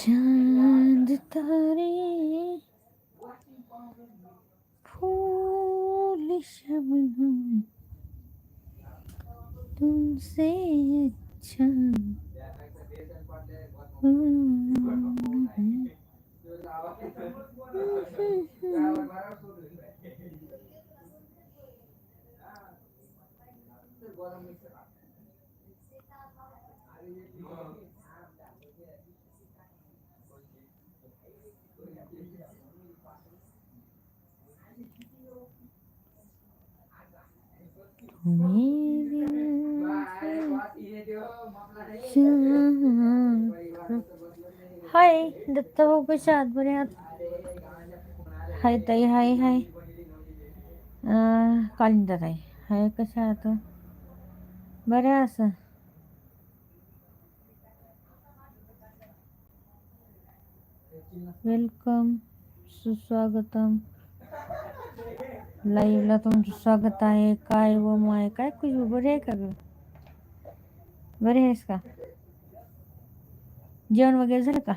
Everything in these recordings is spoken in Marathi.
चांद तारे फूल शबनम तुमसे अच्छा हम्म। हाय दत्ता भाऊ कशा आहात? बरे आहात? हाय ताई हाय हाय. कालिंदा ताई हाय कशा आहात? बरं असं. वेलकम सुस्वागतम लाईव्हला तुमचं स्वागत आहे काय व माय काय खुशबू बरे आहे का ग बरे आहेस का जेवण वगैरे झालं का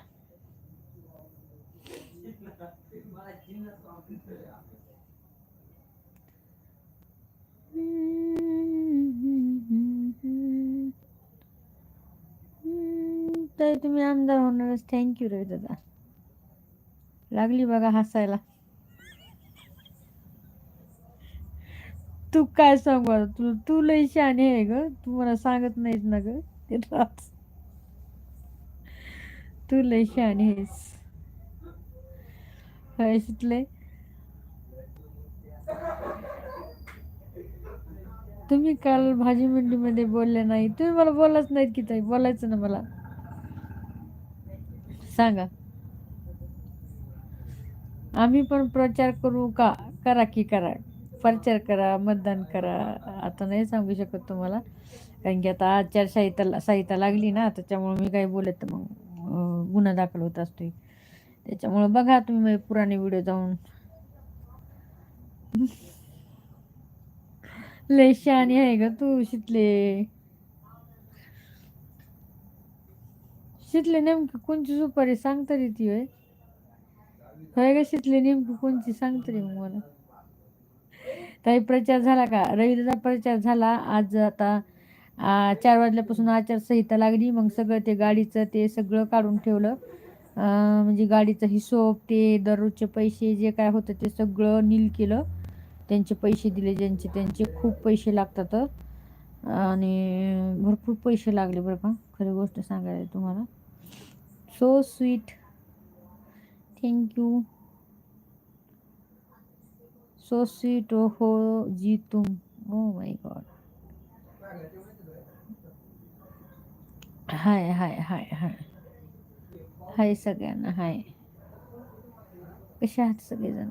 तर तुम्ही आमदार होणारच थँक्यू रे दादा लागली बघा हसायला. तू काय सांगू आता? तू तू लई शहाणी आहे ग. तू मला सांगत नाहीस ना ग. ते तू लई शहाणी आहेस. होय शिकले तुम्ही काल भाजी मंडीमध्ये बोलले नाही. तुम्ही मला बोलाच नाहीत की ताई. बोलायचं ना मला. सांगा. आम्ही पण प्रचार करू का? करा की करा. प्रचार करा मतदान करा. आता नाही सांगू शकत तुम्हाला. कारण की आता आचारसंहिता संहिता लागली ना त्याच्यामुळे मी काही बोलत मग गुन्हा दाखल होत असतोय. त्याच्यामुळे बघा तुम्ही पुराणे व्हिडिओ जाऊन. लय शहाणी आहे ग तू शितले. शितले नेमकी कोणची सुपारी सांग तरी ती होय? होय ग शितले नेमकी कोणची सांग तरी मग मला. ताई प्रचार झाला का? रविदाचा प्रचार झाला. आज आता चार वाजल्यापासून आचारसंहिता लागली. मग सगळं ते गाडीचं ते सगळं काढून ठेवलं. म्हणजे गाडीचा हिशोब ते दररोजचे पैसे जे काय होतं ते सगळं नील केलं. त्यांचे पैसे दिले ज्यांचे त्यांचे खूप पैसे लागतात. आणि भरपूर पैसे लागले बरं का. खरी गोष्ट सांगायला तुम्हाला. So sweet thank you so sweet हो जी तुम ओ माय गॉड हाय हाय हाय हाय हाय सगळ्यांना हाय कसे आहात सगळेजण?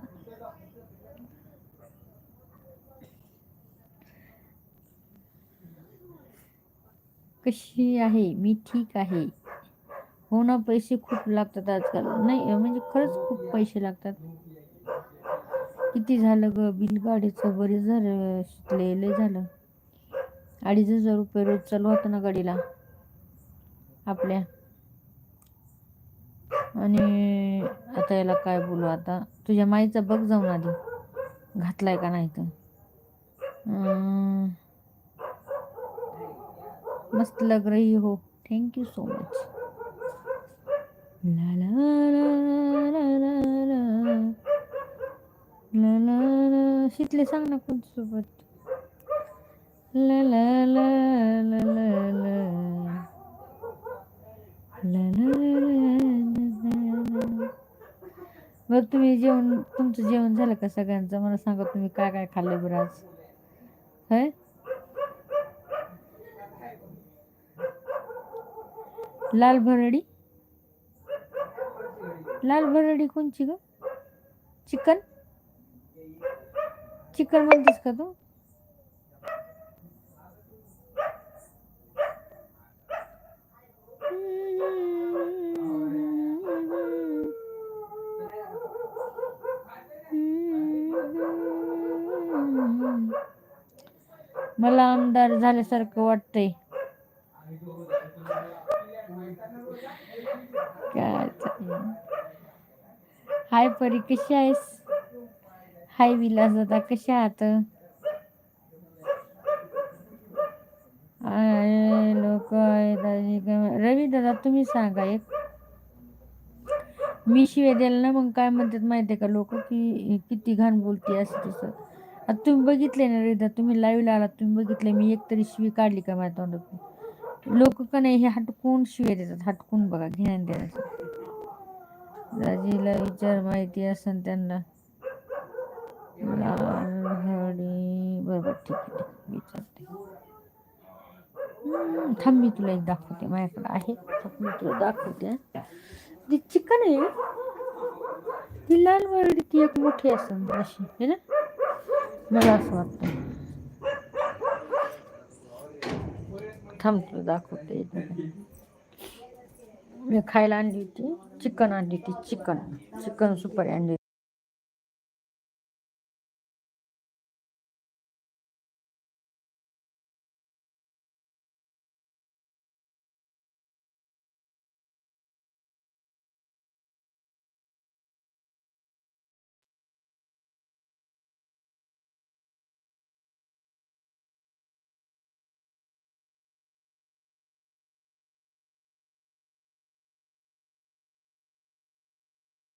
कशी आहे? मी ठीक आहे. हो ना पैसे खूप लागतात आजकाल. नाही म्हणजे खरंच खूप पैसे लागतात. किती झालं ग? बिल गाडीचं बरेच झालं शिकले लय झालं. अडीच हजार रुपये रोज चालू होतं ना गाडीला. आपल्या. आणि आता याला काय बोलू आता? तुझ्या माईचा बघ जाऊन आधी. घातलाय का नाही तर मस्त लग रही हो. थँक्यू सो मच शीतले सांग ना कोणसोबत. सोबत बघ तुम्ही जेवण तुमचं जेवण झालं का सगळ्यांचं? मला सांगा तुम्ही काय काय खाल्लं बरं आज? हय लाल भरडी? लाल भरडी कोणची ग? चिकन? चिकन म्हणतेस का तू? मला आमदार झाल्यासारखं वाटतंय काय ते. हाय परी कशी आहेस? हाय विलास दादा कशा आहात? लोक रवी दादा तुम्ही सांगा एक. मी शिवाय द्यायला ना मग काय म्हणतात माहिती आहे का लोक की किती घाण बोलते असं तसं. आता तुम्ही बघितले ना रेदा तुम्ही लाईव्हला आलात तुम्ही बघितले मी एक तरी शिवी काढली का माझ्या तोंडातून? लोक का नाही हे हटकून शिवे देतात हटकून बघा घेण्या देण्याचं राजीला विचार माहिती असेल त्यांना. लाल बरोबर ठीक आहे ठीक आहे, विचारते. थांब मी तुला एक दाखवते माझ्याकडे आहे. थांब मी तुला दाखवते. ती चिकन आहे. ती लाल वरडी ती एक मोठी असन अशी है ना? मला असं वाटतं. थांब तुला दाखवते. मी खायला आणली होती. चिकन आणली होती. चिकन. चिकन सुपारी आणली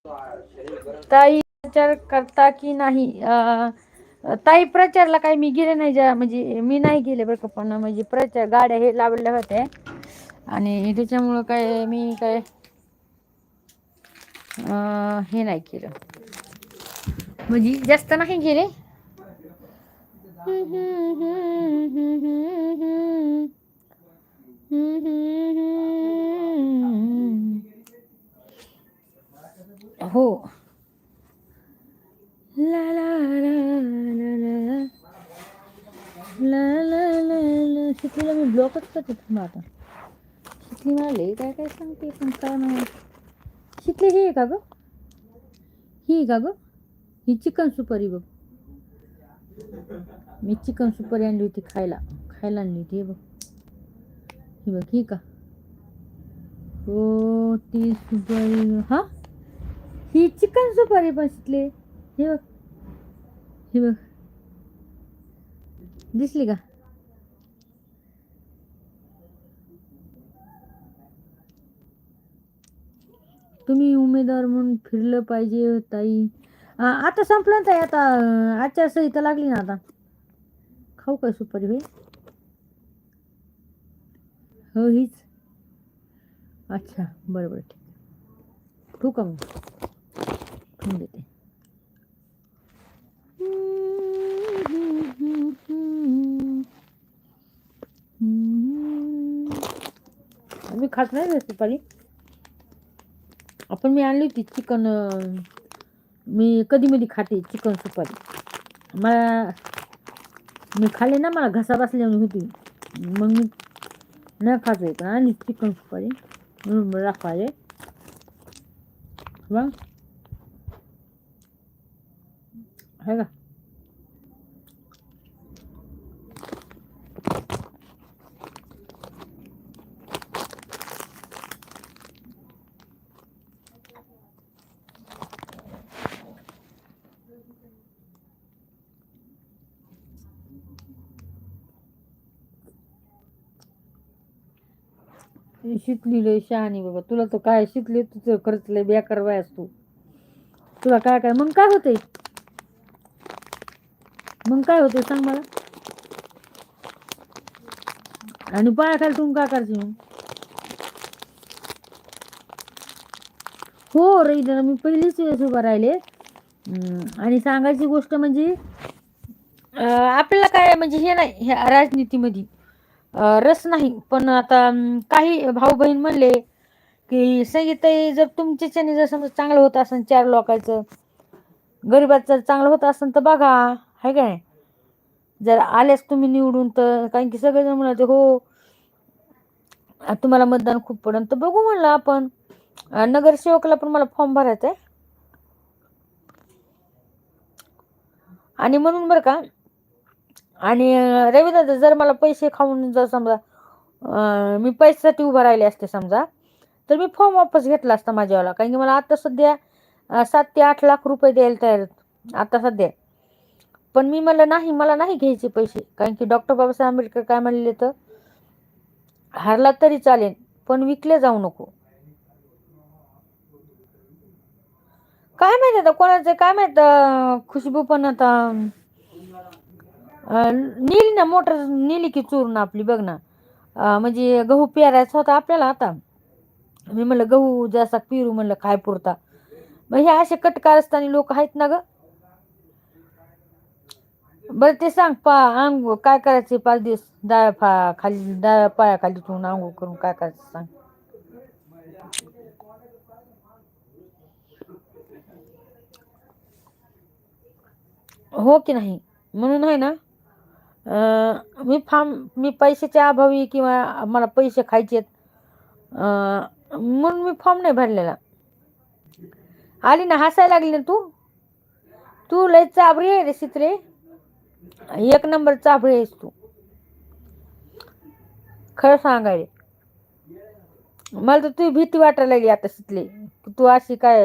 ताई प्रचार करता की नाही ताई प्रचारला काही मी गेले नाही ज्या म्हणजे मी नाही गेले बरं का पण म्हणजे प्रचार गाड्या हे लावलेल्या होत्या. आणि त्याच्यामुळं काय मी काय हे नाही केलं. म्हणजे जास्त नाही गेले. हो शिकलीला मी आता शिकली म्हणाले काय काय सांगते पण काय नाही शिकली हे का ग ही का ग ही चिकन सुपारी बघ मी चिकन सुपारी आणली होती खायला खायला आणली होती हे बघ ही बघ ही का हो ती सुपारी हा ही चिकन सुपारी बसले हे बघ हे बघ दिसली का तुम्ही उमेदवार म्हणून फिरलं पाहिजे हो ताई. आता संपलं ना ताई आता आचारसंहिता लागली ना आता. खाऊ काय सुपारी भाई हो हीच. अच्छा बरं बरं ठीक ठू का मग? ठेवून देते. मी खात नाही सुपारी. आपण मी आणली होती चिकन मी कधी मधी खाते चिकन सुपारी. मला मी खाल्ले ना मला घसा बसल्याने होती. मग मी न खाते पण आणि चिकन सुपारी. म्हणून मला राखवायचे मग? है का? शिकली लय शहाणी बाबा. तुला तर काय शिकले तुझं खरंच लय बेकार वयास तू. तुला काय काय मग काय होतंय? मग काय होतंय सांग मला? आणि पायाखाली तुम्ही काय करते मग? हो रे जरा मी पहिलीच वेळेस उभा राहिले. आणि सांगायची गोष्ट म्हणजे आपल्याला काय म्हणजे हे नाही ह्या राजनीतीमध्ये. रस नाही. पण आता काही भाऊ बहीण म्हणले की संगीताई जर तुमच्याच्याने जर समजा चांगलं होत असेल चार लोकांचं गरिबाचं चांगलं होत असेल तर बघा आहे का नाही? जर आल्यास तुम्ही निवडून तर कारण की सगळेजण म्हणाले हो तुम्हाला मतदान खूप पडेल तर बघू म्हणलं आपण. नगरसेवकाला पण मला फॉर्म भरायचा आहे आणि म्हणून बरं का आणि अं, रविदादा जर मला पैसे खाऊन जर समजा मी पैशासाठी उभं राहिले असते समजा तर मी फॉर्म वापस घेतला असता माझ्यावाला. कारण की मला आता सध्या सात ते आठ लाख रुपये द्यायला तयार आता सध्या. पण मी मला नाही मला नाही घ्यायचे पैसे. कारण की डॉक्टर बाबासाहेब आंबेडकर काय म्हणले तर हारला तरी चालेल पण विकले जाऊ नको. काय माहीत आता कोणाचं काय माहीत खुशबू पण आता नेली ना मोटर नेली की चोरून आपली बघ ना. म्हणजे गहू पेरायचा होता आपल्याला आता. मी म्हणलं गहू जसा पेरू म्हणलं काय पुरता. मग हे असे कटकारस्थानी लोक आहेत ना ग. बरं ते सांग पा आंघो काय करायचे पाच दिवस? डाव्या फा खाली डाव्या पायाखाली ठेवून आंघोळ करून काय करायचं सांग. हो की नाही? म्हणून आहे ना? मी फार्म मी पैशाच्या अभावी किंवा मला पैसे खायचे आहेत म्हणून मी फॉर्म नाही भरलेला. आली ना हसायला लागली ना तू? तू लय चाबरी आहे रे सित्रे. एक नंबर चाबरी आहेस तू. खरं सांगायला मला तर तुझी भीती वाटायला लागली आता सितले तू अशी काय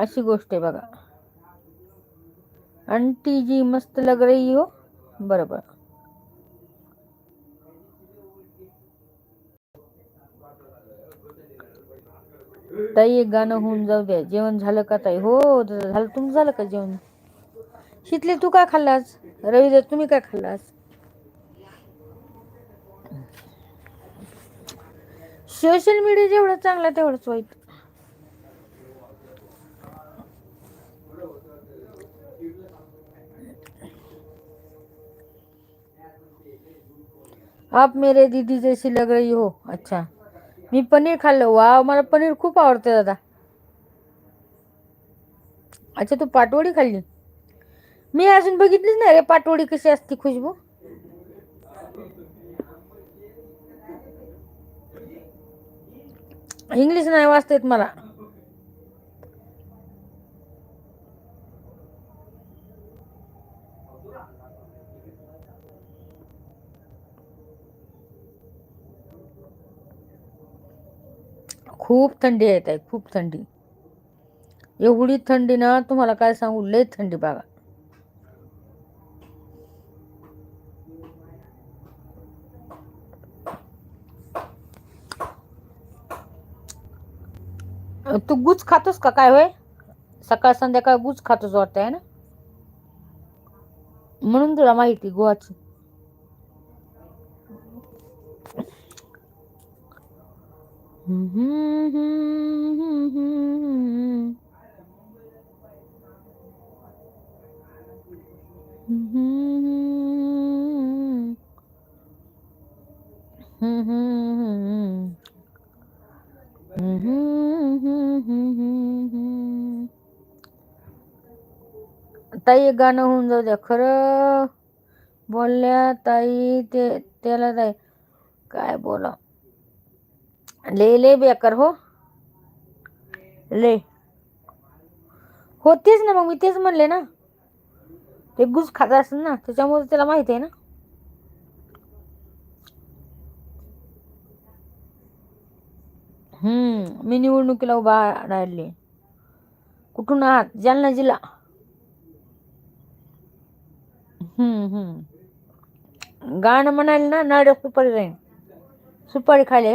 अशी गोष्ट आहे बघा. आंटी जी मस्त लग रही हो बरोबर. ताई एक गाणं होऊन जाऊ द्या. जेवण झालं का ताई? हो ज- झालं. तुमचं झालं का जेवण? शितले तू काय खाल्लास? रविदास तुम्ही काय खाल्लास? सोशल मीडिया जेवढं चांगलं तेवढंच वाईट. आप मेरे दीदी जैसी लग रही हो। अच्छा। मी पनीर खाल्लं। वा मला पनीर खूप आवडतं दादा. अच्छा तू पाटवडी खाल्ली? मी अजून बघितलीच नाही रे पाटवडी कशी असते खुशबू. इंग्लिश नाही वाचता येत मला. खूप थंडी येत आहे खूप थंडी. एवढी थंडी ना तुम्हाला काय सांगू लय थंडी बघा. तू गुज खातोस का काय होय? सकाळ संध्याकाळ गुज खातोस आहे ना? म्हणून तुला माहिती गुवाची. ताई एक गाणं होऊन जाऊ द्या. खरं बोलल्या ताई ते त्याला ताई काय बोला ले ले बेकार हो. ले. हो तेच ना मग मी तेच म्हणले ना. ते गुज खात असेल ना त्याच्यामुळे त्याला माहिती आहे ना. हम्म मी निवडणुकीला उभा राहिले. कुठून आहात? जालना जिल्हा. हम्म हम्म. गाणं म्हणाले ना नाडं सुपारी राहील सुपारी खाले